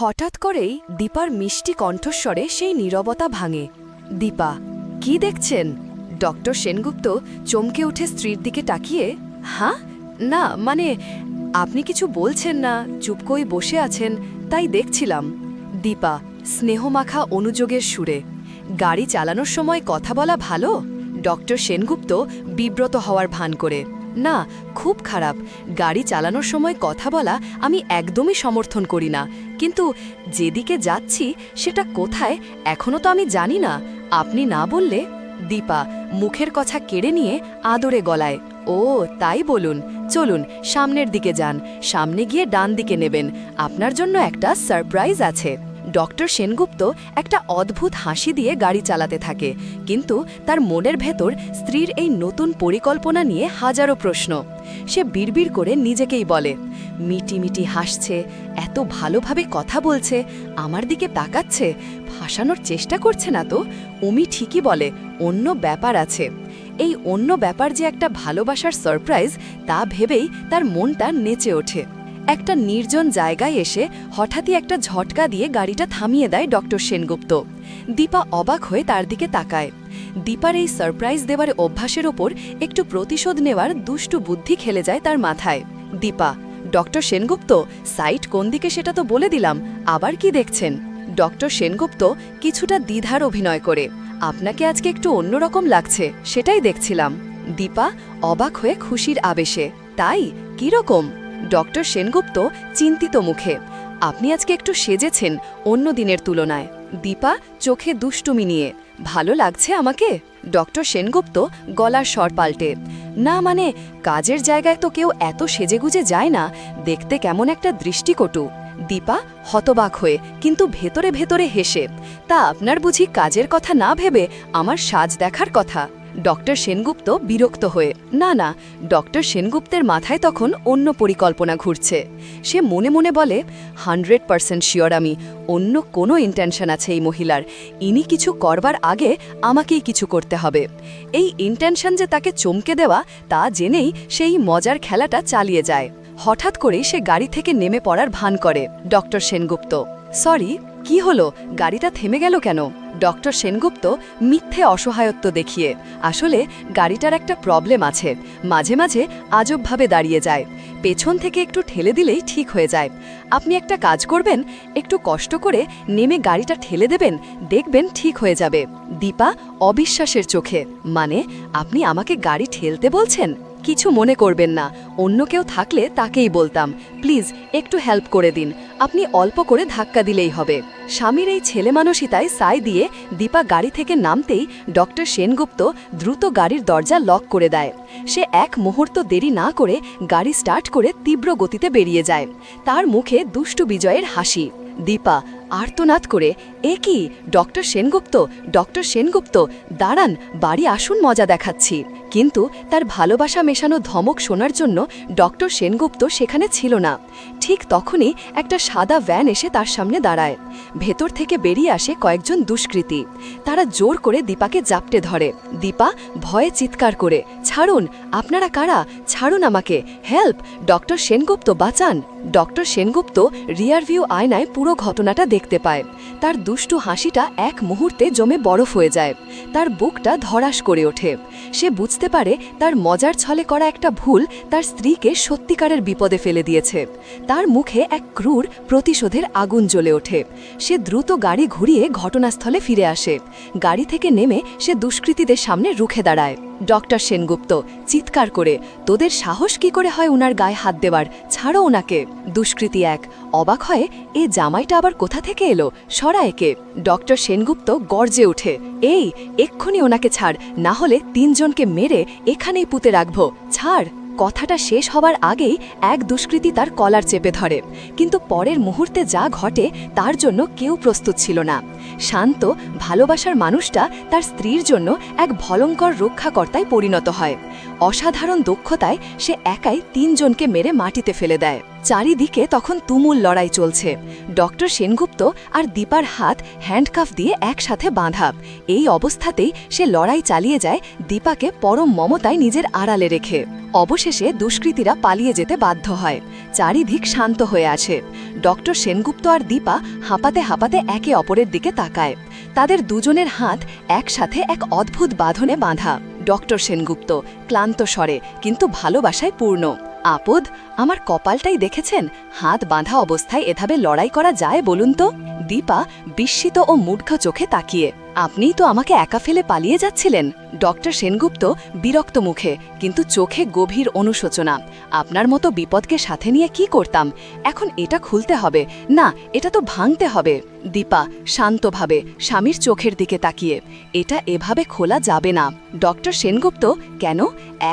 হঠাৎ করেই দীপার মিষ্টি কণ্ঠস্বরে সেই নীরবতা ভাঙে। দীপা, কি দেখছেন? ডক্টর সেনগুপ্ত চমকে উঠে স্ত্রীর দিকে তাকিয়ে হ্যাঁ না মানে আপনি কিছু বলছেন না, চুপ করে বসে আছেন, তাই দেখছিলাম। দীপা, স্নেহমাখা অনুযোগের সুরে, গাড়ি চালানোর সময় কথা বলা ভালো? ডক্টর সেনগুপ্ত বিব্রত হওয়ার ভান করে না, খুব খারাপ। গাড়ি চালানোর সময় কথা বলা আমি একদমই সমর্থন করি না। কিন্তু যেদিকে যাচ্ছি, সেটা কোথায় এখনও তো আমি জানি না। আপনি না বললে, দীপা, মুখের কথা কেড়ে নিয়ে আদরে গলায়, ও, তাই বলুন, চলুন, সামনের দিকে যান, সামনে গিয়ে ডান দিকে নেবেন। আপনার জন্য একটা সারপ্রাইজ আছে। ডক্টর সেনগুপ্ত একটা অদ্ভুত হাসি দিয়ে গাড়ি চালাতে থাকে। কিন্তু তার মনের ভেতর স্ত্রীর এই নতুন পরিকল্পনা নিয়ে হাজারো প্রশ্ন। সে বিড়বিড় করে নিজেকেই বলে মিটি মিটি হাসছে, এত ভালোভাবে কথা বলছে, আমার দিকে তাকাচ্ছে ফাঁসানোর চেষ্টা করছে না তো? উমি ঠিকই বলে, অন্য ব্যাপার আছে। এই অন্য ব্যাপার যে একটা ভালোবাসার সারপ্রাইজ, তা ভেবেই তার মনটা নেচে ওঠে। একটা নির্জন জায়গায় এসে হঠাৎই একটা ঝটকা দিয়ে গাড়িটা থামিয়ে দেয় ডক্টর সেনগুপ্ত। দীপা অবাক হয়ে তার দিকে তাকায়। দীপার এই সারপ্রাইজ দেওয়ার অভ্যাসের ওপর একটু প্রতিশোধ নেওয়ার দুষ্টু বুদ্ধি খেলে যায় তার মাথায়। দীপা, ডক্টর সেনগুপ্ত, সাইট কোন দিকে সেটা তো বলে দিলাম, আবার কি দেখছেন? ডক্টর সেনগুপ্ত কিছুটা দ্বিধার অভিনয় করে। আপনাকে আজকে একটু অন্যরকম লাগছে, সেটাই দেখছিলাম। দীপা অবাক হয়ে খুশির আবেশে, তাই? কীরকম? ডক্টর সেনগুপ্ত চিন্তিত মুখে। আপনি আজকে একটু সেজেছেন অন্য দিনের তুলনায়। দীপা, চোখে দুষ্টুমি নিয়ে। ভালো লাগছে আমাকে? ডক্টর সেনগুপ্ত গলার স্বর পাল্টে। না মানে কাজের জায়গায় তো কেউ এত সেজেগুজে যায় না, দেখতে কেমন একটা দৃষ্টিকটু। দীপা হতবাক হয়ে, কিন্তু ভেতরে ভেতরে হেসে। তা আপনার বুঝি কাজের কথা না ভেবে আমার সাজ দেখার কথা? ডক্টর সেনগুপ্ত বিরক্ত হয়ে। না না, ডক্টর সেনগুপ্তের মাথায় তখন অন্য পরিকল্পনা ঘুরছে। সে মনে মনে বলে, হান্ড্রেড পারসেন্ট শিওর আমি, অন্য কোনো ইন্টেনশন আছে এই মহিলার। ইনি কিছু করবার আগে আমাকেই কিছু করতে হবে। এই ইন্টেনশন যে তাকে চমকে দেওয়া, তা জেনেই সেই মজার খেলাটা চালিয়ে যায়। হঠাৎ করেই সে গাড়ি থেকে নেমে পড়ার ভান করে, ডক্টর সেনগুপ্ত। সরি কি হলো? গাড়িটা থেমে গেল কেন? ডক্টর সেনগুপ্ত মিথ্যে অসহায়ত্ব দেখিয়ে, আসলে গাড়িটার একটা প্রবলেম আছে। মাঝে মাঝে আজবভাবে দাঁড়িয়ে যায়। পেছন থেকে একটু ঠেলে দিলেই ঠিক হয়ে যায়। আপনি একটা কাজ করবেন, একটু কষ্ট করে নেমে গাড়িটা ঠেলে দেবেন, দেখবেন ঠিক হয়ে যাবে। দীপা অবিশ্বাসের চোখে মানে আপনি আমাকে গাড়ি ঠেলতে বলছেন? কিছু মনে করবেন না। অন্য কেউ থাকলে তাকেই বলতাম, প্লিজ, একটু হেল্প করে দিন। আপনি অল্প করে ধাক্কা দিলেই হবে। স্বামীর এই ছেলে মানসিতায় সাই দিয়ে দীপা গাড়ি থেকে নামতেই ডক্টর সেনগুপ্ত দ্রুত গাড়ির দরজা লক করে দেয়। সে এক মুহূর্ত দেরি না করে গাড়ি স্টার্ট করে তীব্র গতিতে বেরিয়ে যায়। তার মুখে দুষ্টু বিজয়ের হাসি। দীপা আর্তনাদ করে এ কি? ডক্টর সেনগুপ্ত ডক্টর সেনগুপ্ত, দাঁড়ান, বাড়ি আসুন, মজা দেখাচ্ছি। কিন্তু তার ভালোবাসা মেশানো ধমক শোনার জন্য ডক্টর সেনগুপ্ত সেখানে ছিল না। ঠিক তখনই একটা সাদা ভ্যান এসে তার সামনে দাঁড়ায়। ভেতর থেকে বেরিয়ে আসে কয়েকজন দুষ্কৃতী। তারা জোর করে দীপাকে জাপটে ধরে। দীপা ভয়ে চিৎকার করে, ছাড়ুন, আপনারা কারা? ছাড়ুন আমাকে। হেল্প, ডক্টর সেনগুপ্ত, বাঁচান। ডক্টর সেনগুপ্ত রিয়ারভিউ আয়নায় পুরো ঘটনাটা দেখতে পায়। তার দুষ্টু হাসিটা এক মুহূর্তে জমে বরফ হয়ে যায়। তার বুকটা ধরাস করে ওঠে। সে বুঝতে পারে তার মজার ছলে করা একটা ভুল তার স্ত্রীকে সত্যিকারের বিপদে ফেলে দিয়েছে। তার মুখে এক ক্রূর প্রতিশোধের আগুন জ্বলে ওঠে। সে দ্রুত গাড়ি ঘুরিয়ে ঘটনাস্থলে ফিরে আসে। গাড়ি থেকে নেমে সে দুষ্কৃতীদের সামনে রুখে দাঁড়ায়। ডক্টর সেনগুপ্ত, চিৎকার করে, তোদের সাহস কি করে হয় উনার গায়ে হাত দেওয়ার? ছাড়ো ওনাকে দুষ্কৃতি এক, অবাক হয়ে, এ জামাইটা আবার কোথা থেকে এলো? সরা একে। ডক্টর সেনগুপ্ত গর্জে ওঠে, এই, এক্ষুনি ওনাকে ছাড়, না হলে তিনজনকে মেরে এখানেই পুঁতে রাখব। ছাড়! কথাটা শেষ হবার আগেই এক দুষ্কৃতী তার কলার চেপে ধরে। কিন্তু পরের মুহূর্তে যা ঘটে, তার জন্য কেউ প্রস্তুত ছিল না। শান্ত, ভালোবাসার মানুষটা তার স্ত্রীর জন্য এক ভলঙ্কর রক্ষাকর্তায় পরিণত হয়। অসাধারণ দক্ষতায় সে একাই তিনজনকে মেরে মাটিতে ফেলে দেয়। চারিদিকে তখন তুমুল লড়াই চলছে। ডক্টর সেনগুপ্ত আর দীপার হাত হ্যান্ডকাফ দিয়ে একসাথে বাঁধা। এই অবস্থাতেই সে লড়াই চালিয়ে যায় দীপাকে পরম মমতায় নিজের আড়ালে রেখে। অবশেষে দুষ্কৃতীরা পালিয়ে যেতে বাধ্য হয়। চারিদিক শান্ত হয়ে আছে। ডক্টর সেনগুপ্ত আর দীপা হাঁপাতে হাঁপাতে একে অপরের দিকে তাকায়। তাদের দুজনের হাত একসাথে এক অদ্ভুত বাঁধনে বাঁধা। ডক্টর সেনগুপ্ত ক্লান্ত স্বরে, কিন্তু ভালোবাসায় পূর্ণ। আপদ আমার কপালটাই দেখেছেন হাত বাঁধা অবস্থায় এভাবে লড়াই করা যায় বলুন তো? দীপা বিস্মিত ও মূর্খ চোখে তাকিয়ে। আপনিই তো আমাকে একা ফেলে পালিয়ে যাচ্ছিলেন। ডক্টর সেনগুপ্ত বিরক্ত মুখে, কিন্তু চোখে গভীর অনুশোচনা। আপনার মতো বিপদকে সাথে নিয়ে কি করতাম? এখন এটা খুলতে হবে। না, এটা তো ভাঙতে হবে। দীপা শান্তভাবে স্বামীর চোখের দিকে তাকিয়ে, এটা এভাবে খোলা যাবে না। ডক্টর সেনগুপ্ত, কেন?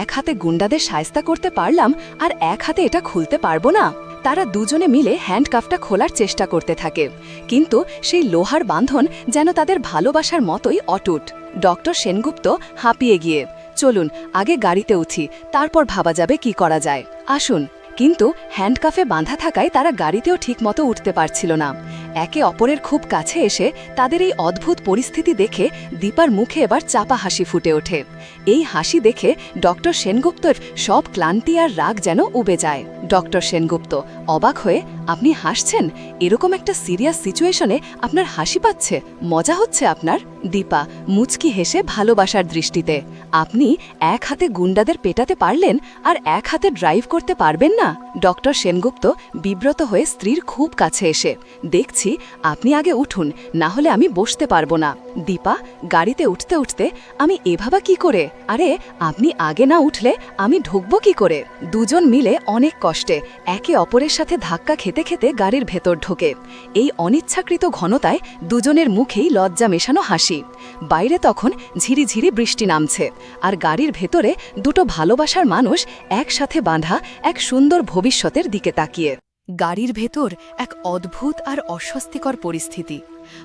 এক হাতে গুন্ডাদের সায়স্তা করতে পারলাম, আর এক হাতে এটা খুলতে পারব না? তারা দুজনে মিলে হ্যান্ডকাফটা খোলার চেষ্টা করতে থাকে। কিন্তু সেই লোহার বাঁধন যেন তাদের ভালোবাসার মতোই অটুট। ডক্টর সেনগুপ্ত হাঁপিয়ে গিয়ে, চলুন, আগে গাড়িতে উঠি, তারপর ভাবা যাবে কি করা যায়। আসুন, কিন্তু হ্যান্ডকাফে বাঁধা থাকায় তারা গাড়িতেও ঠিকমতো উঠতে পারছিল না। একে অপরের খুব কাছে এসে তাদের এই অদ্ভুত পরিস্থিতি দেখে দীপার মুখে এবার চাপা হাসি ফুটে ওঠে। এই হাসি দেখে ডক্টর সেনগুপ্তর সব ক্লান্তি আর রাগ যেন উবে যায়। ডক্টর সেনগুপ্ত। অবাক হয়ে, আপনি হাসছেন? এরকম একটা সিরিয়াস সিচুয়েশনে আপনার হাসি পাচ্ছে, মজা হচ্ছে আপনার? দীপা মুচকি হেসে ভালোবাসার দৃষ্টিতে, আপনি এক হাতে গুন্ডাদের পেটাতে পারলেন আর এক হাতে ড্রাইভ করতে পারবেন না? ডক্টর সেনগুপ্ত বিব্রত হয়ে স্ত্রীর খুব কাছে এসে, দেখছি, আপনি আগে উঠুন, না হলে আমি বসতে পারব না। দীপা গাড়িতে উঠতে উঠতে, আমি এভাবা কি করে? আরে, আপনি আগে না উঠলে আমি ঢুকবো কি করে? দুজন মিলে অনেক কষ্টে একে অপরের সাথে ধাক্কা খেতে খেতে গাড়ির ভেতর ঢোকে। এই অনিচ্ছাকৃত ঘনতায় দুজনের মুখেই লজ্জা মেশানো হাসি। বাইরে তখন ঝিরিঝিরি বৃষ্টি নামছে আর গাড়ির ভেতরে দুটো ভালোবাসার মানুষ একসাথে বাঁধা এক সুন্দর ভবিষ্যতের দিকে তাকিয়ে। গাড়ির ভেতর এক অদ্ভুত আর অস্বস্তিকর পরিস্থিতি।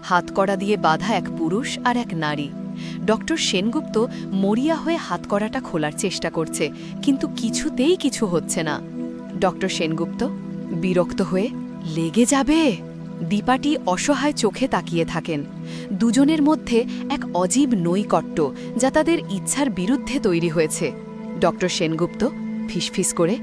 হাতকড়া দিয়ে বাঁধা এক পুরুষ আর এক নারী। ডক্টর সেনগুপ্ত মরিয়া হয়ে হাতকড়াটা খোলার চেষ্টা করছে, কিন্তু কিছুতেই কিছু হচ্ছে না। ডক্টর সেনগুপ্ত, বিরক্ত হয়ে, লেগে যাবে? দীপাটি অসহায় চোখে তাকিয়ে থাকেন। দুজনের মধ্যে এক অজীব নৈকট্য যা তাদের ইচ্ছার বিরুদ্ধে তৈরি হয়েছে। ডক্টর সেনগুপ্ত ফিসফিস করে,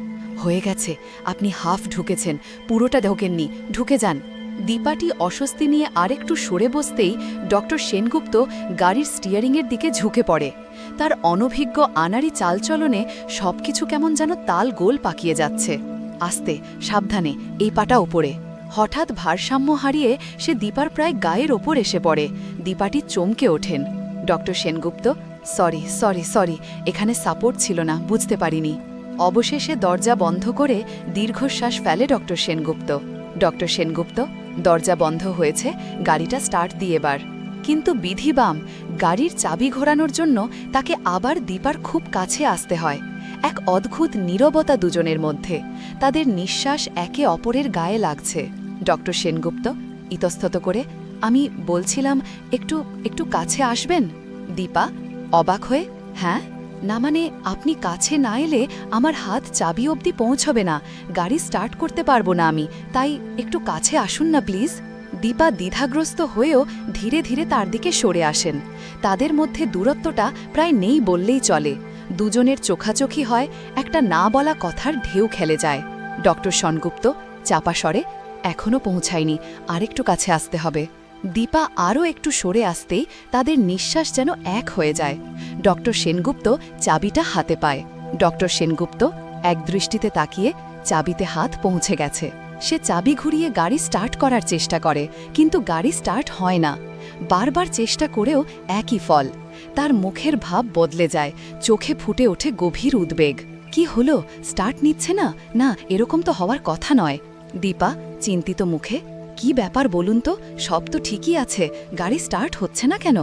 হয়ে গেছে, আপনি হাফ ঢুকেছেন, পুরোটা ঢোকেননি, ঢুকে যান। দীপাটি অস্বস্তি নিয়ে আরেকটু সরে বসতেই ডক্টর সেনগুপ্ত গাড়ির স্টিয়ারিংয়ের দিকে ঝুঁকে পড়ে। তার অনভিজ্ঞ আনারি চালচলনে সবকিছু কেমন যেন তাল গোল পাকিয়ে যাচ্ছে। আস্তে, সাবধানে, এই পাটা ওপরে হঠাৎ ভারসাম্য হারিয়ে সে দীপার প্রায় গায়ের ওপর এসে পড়ে। দীপাটি চমকে ওঠেন। Doctor Sengupta, sorry sorry sorry, এখানে সাপোর্ট ছিল না, বুঝতে পারিনি। অবশেষে দরজা বন্ধ করে দীর্ঘশ্বাস ফেলে ডক্টর সেনগুপ্ত। ডক্টর সেনগুপ্ত, দরজা বন্ধ হয়েছে, গাড়িটা স্টার্ট দিয়ে এবার। কিন্তু বিধিবাম গাড়ির চাবি ঘোরানোর জন্য তাকে আবার দীপার খুব কাছে আসতে হয়। এক অদ্ভুত নীরবতা দুজনের মধ্যে। তাদের নিঃশ্বাস একে অপরের গায়ে লাগছে। ডক্টর সেনগুপ্ত, ইতস্তত করে, আমি বলছিলাম, একটু একটু কাছে আসবেন? দীপা, অবাক হয়ে হ্যাঁ না মানে আপনি কাছে না এলে আমার হাত চাবি অবধি পৌঁছবে না। গাড়ি স্টার্ট করতে পারব না আমি। তাই একটু কাছে আসুন না, প্লিজ। দীপা দ্বিধাগ্রস্ত হয়েও ধীরে ধীরে তার দিকে সরে আসেন। তাদের মধ্যে দূরত্বটা প্রায় নেই বললেই চলে। দুজনের চোখাচোখি হয়, একটা না বলা কথার ঢেউ খেলে যায়। ডক্টর সনগুপ্ত, চাপা স্বরে এখনও পৌঁছায়নি, আরেকটু কাছে আসতে হবে। দীপা আরও একটু সরে আসতেই তাদের নিঃশ্বাস যেন এক হয়ে যায়। ডক্টর সেনগুপ্ত চাবিটা হাতে পায়। ডক্টর সেনগুপ্ত এক দৃষ্টিতে তাকিয়ে চাবিতে হাত পৌঁছে গেছে। সে চাবি ঘুরিয়ে গাড়ি স্টার্ট করার চেষ্টা করে, কিন্তু গাড়ি স্টার্ট হয় না। বারবার চেষ্টা করেও একই ফল। তার মুখের ভাব বদলে যায়, চোখে ফুটে ওঠে গভীর উদ্বেগ। কি হলো? স্টার্ট নিচ্ছে না? না, এরকম তো হওয়ার কথা নয়। দীপা, চিন্তিত মুখে, কি ব্যাপার বলুন তো? সব তো ঠিকই আছে, গাড়ি স্টার্ট হচ্ছে না কেন?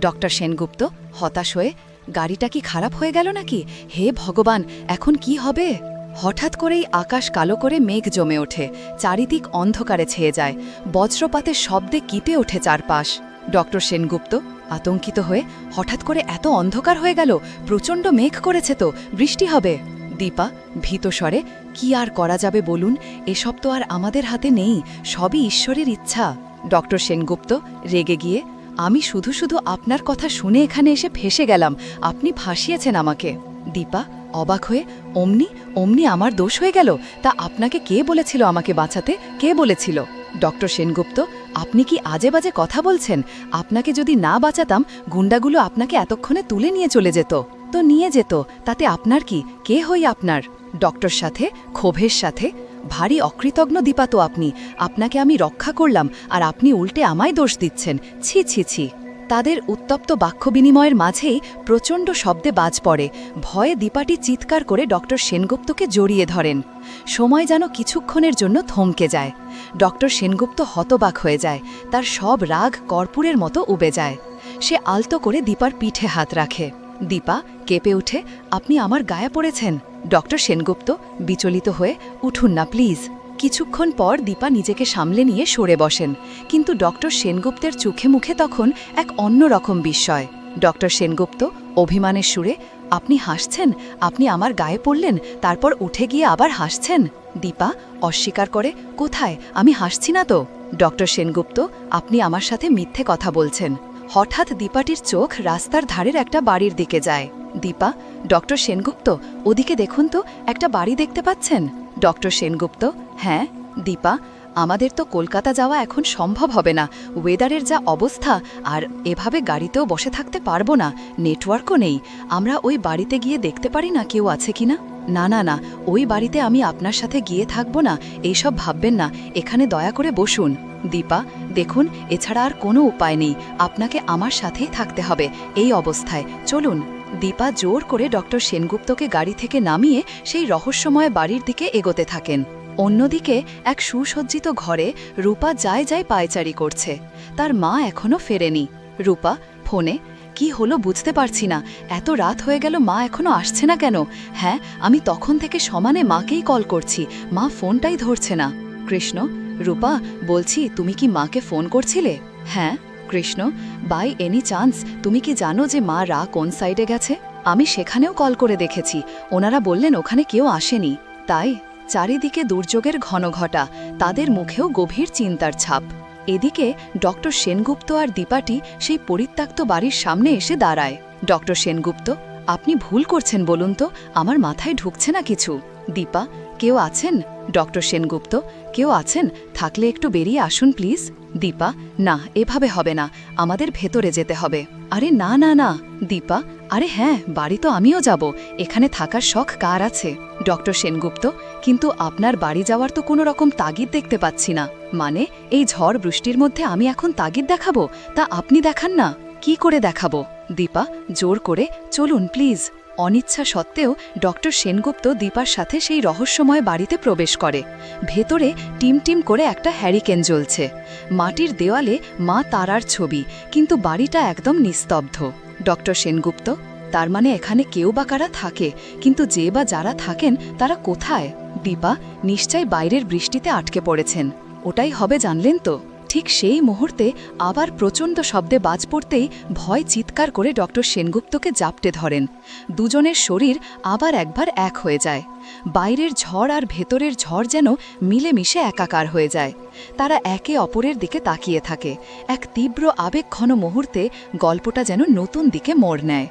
ডক্টর সেনগুপ্ত, হতাশ হয়ে, গাড়িটা কি খারাপ হয়ে গেল নাকি? হে ভগবান, এখন কি হবে? হঠাৎ করেই আকাশ কালো করে মেঘ জমে ওঠে, চারিদিক অন্ধকারে ছেয়ে যায়, বজ্রপাতের শব্দে কিপে ওঠে চারপাশ। ডক্টর সেনগুপ্ত, আতঙ্কিত হয়ে হঠাৎ করে এত অন্ধকার হয়ে গেল, প্রচণ্ড মেঘ করেছে তো, বৃষ্টি হবে। দীপা ভীতস্বরে কি আর করা যাবে বলুন, এসব তো আর আমাদের হাতে নেই, সবই ঈশ্বরের ইচ্ছা। ডক্টর সেনগুপ্ত রেগে গিয়ে, আমি শুধু শুধু আপনার কথা শুনে এখানে এসে ফেসে গেলাম, আপনি ফাঁসিয়েছেন আমাকে। দীপা অবাক হয়ে, অমনি অমনি আমার দোষ হয়ে গেল। তা আপনাকে কে বলেছিল আমাকে বাঁচাতে? কে বলেছিল? ডক্টর সেনগুপ্ত, আপনি কি আজে বাজে কথা বলছেন? আপনাকে যদি না বাঁচাতাম, গুন্ডাগুলো আপনাকে এতক্ষণে তুলে নিয়ে চলে যেত। তো নিয়ে যেত। তাতে আপনার কি? কে হই আপনার? ডক্টর সাথে, ক্ষোভের সাথে, ভারী অকৃতজ্ঞ দীপা তো আপনি। আপনাকে আমি রক্ষা করলাম, আর আপনি উল্টে আমায় দোষ দিচ্ছেন। ছি ছি ছি। তাদের উত্তপ্ত বাক্য বিনিময়ের মাঝেই প্রচণ্ড শব্দে বাজ পড়ে। ভয়ে দীপাটি চিৎকার করে ডক্টর সেনগুপ্তকে জড়িয়ে ধরেন। সময় যেন কিছুক্ষণের জন্য থমকে যায়। ডক্টর সেনগুপ্ত হতবাক হয়ে যায়। তার সব রাগ কর্পূরের মতো উবে যায়। সে আলতো করে দীপার পিঠে হাত রাখে। দীপা কেঁপে উঠে, আপনি আমার গায়ে পড়েছেন? ডক্টর সেনগুপ্ত বিচলিত হয়ে, উঠুন না, প্লিজ। কিছুক্ষণ পর দীপা নিজেকে সামলে নিয়ে সরে বসেন। কিন্তু ডক্টর সেনগুপ্তের চোখে মুখে তখন এক অন্যরকম বিস্ময়। ডক্টর সেনগুপ্ত, অভিমানের সুরে, আপনি হাসছেন? আপনি আমার গায়ে পড়লেন? তারপর উঠে গিয়ে আবার হাসছেন? দীপা, অস্বীকার করে, কোথায়? আমি হাসছি না তো? ডক্টর সেনগুপ্ত, আপনি আমার সাথে মিথ্যে কথা বলছেন। হঠাৎ দীপাটির চোখ রাস্তার ধারের একটা বাড়ির দিকে যায়। দীপা, ডক্টর সেনগুপ্ত, ওদিকে দেখুন তো, একটা বাড়ি দেখতে পাচ্ছেন? ডক্টর সেনগুপ্ত হ্যাঁ দীপা, আমাদের তো কলকাতা যাওয়া এখন সম্ভব হবে না। ওয়েদারের যা অবস্থা, আর এভাবে গাড়িতেও বসে থাকতে পারব না নেটওয়ার্কও নেই। আমরা ওই বাড়িতে গিয়ে দেখতে পারি না কেউ আছে কিনা? না না না, ওই বাড়িতে আমি আপনার সাথে গিয়ে থাকব না, এইসব ভাববেন না, এখানে দয়া করে বসুন। দীপা, দেখুন, এছাড়া আর কোনো উপায় নেই, আপনাকে আমার সাথেই থাকতে হবে, এই অবস্থায়, চলুন। দীপা জোর করে ডক্টর সেনগুপ্তকে গাড়ি থেকে নামিয়ে সেই রহস্যময় বাড়ির দিকে এগোতে থাকেন। অন্যদিকে, এক সুসজ্জিত ঘরে রূপা যায় যায় পায়চারি করছে। তার মা এখনও ফেরেনি। রূপা, ফোনে, কি হলো বুঝতে পারছি না। এত রাত হয়ে গেল, মা এখনও আসছে না কেন? হ্যাঁ আমি তখন থেকে সমানে মাকেই কল করছি। মা ফোনটাই ধরছে না। কৃষ্ণ, রূপা, বলছি, তুমি কি মাকে ফোন করছিলে? হ্যাঁ কৃষ্ণ, বাই এনি চান্স, তুমি কি জানো যে মা রা কোন সাইডে গেছে? আমি সেখানেও কল করে দেখেছি। ওনারা বললেন ওখানে কেউ আসেনি। তাই চারিদিকে দুর্যোগের ঘনঘটা তাদের মুখেও গভীর চিন্তার ছাপ। এদিকে ডক্টর সেনগুপ্ত আর দীপাটি সেই পরিত্যক্ত বাড়ির সামনে এসে দাঁড়ায়। ডক্টর সেনগুপ্ত, আপনি ভুল করছেন বলুন তো, আমার মাথায় ঢুকছে না কিছু। দীপা কেউ আছেন? ডক্টর সেনগুপ্ত, কেউ আছেন? থাকলে একটু বেরিয়ে আসুন প্লিজ। দীপা, না, এভাবে হবে না। আমাদের ভেতরে যেতে হবে। আরে না না না। দীপা, আরে হ্যাঁ বাড়ি তো আমিও যাব। এখানে থাকার শখ কার আছে? ডক্টর সেনগুপ্ত, কিন্তু আপনার বাড়ি যাওয়ার তো কোনো রকম তাগিদ দেখতে পাচ্ছি না। মানে এই ঝড় বৃষ্টির মধ্যে আমি এখন তাগিদ দেখাবো? তা আপনি দেখান না। কি করে দেখাবো? দীপা, জোর করে, চলুন প্লিজ। অনিচ্ছা সত্ত্বেও ডক্টর সেনগুপ্ত দীপার সাথে সেই রহস্যময় বাড়িতে প্রবেশ করে। ভেতরে টিম টিম করে একটা হ্যারিকেন জ্বলছে। মাটির দেওয়ালে মা তারার ছবি, কিন্তু বাড়িটা একদম নিস্তব্ধ। ডক্টর সেনগুপ্ত, তার মানে এখানে কেউ বা কারা থাকে, কিন্তু যে বা যারা থাকেন, তারা কোথায়? দীপা নিশ্চয় বাইরের বৃষ্টিতে আটকে পড়েছেন। ওটাই হবে জানলেন তো? ঠিক সেই মুহূর্তে আবার প্রচণ্ড শব্দে বাজ পড়তেই ভয় চিৎকার করে ডক্টর সেনগুপ্তকে জাপটে ধরেন। দুজনের শরীর আবার একবার এক হয়ে যায়। বাইরের ঝড় আর ভেতরের ঝড় যেন মিলেমিশে একাকার হয়ে যায়। তারা একে অপরের দিকে তাকিয়ে থাকে। এক তীব্র আবেগঘন মুহূর্তে গল্পটা যেন নতুন দিকে মোড় নেয়।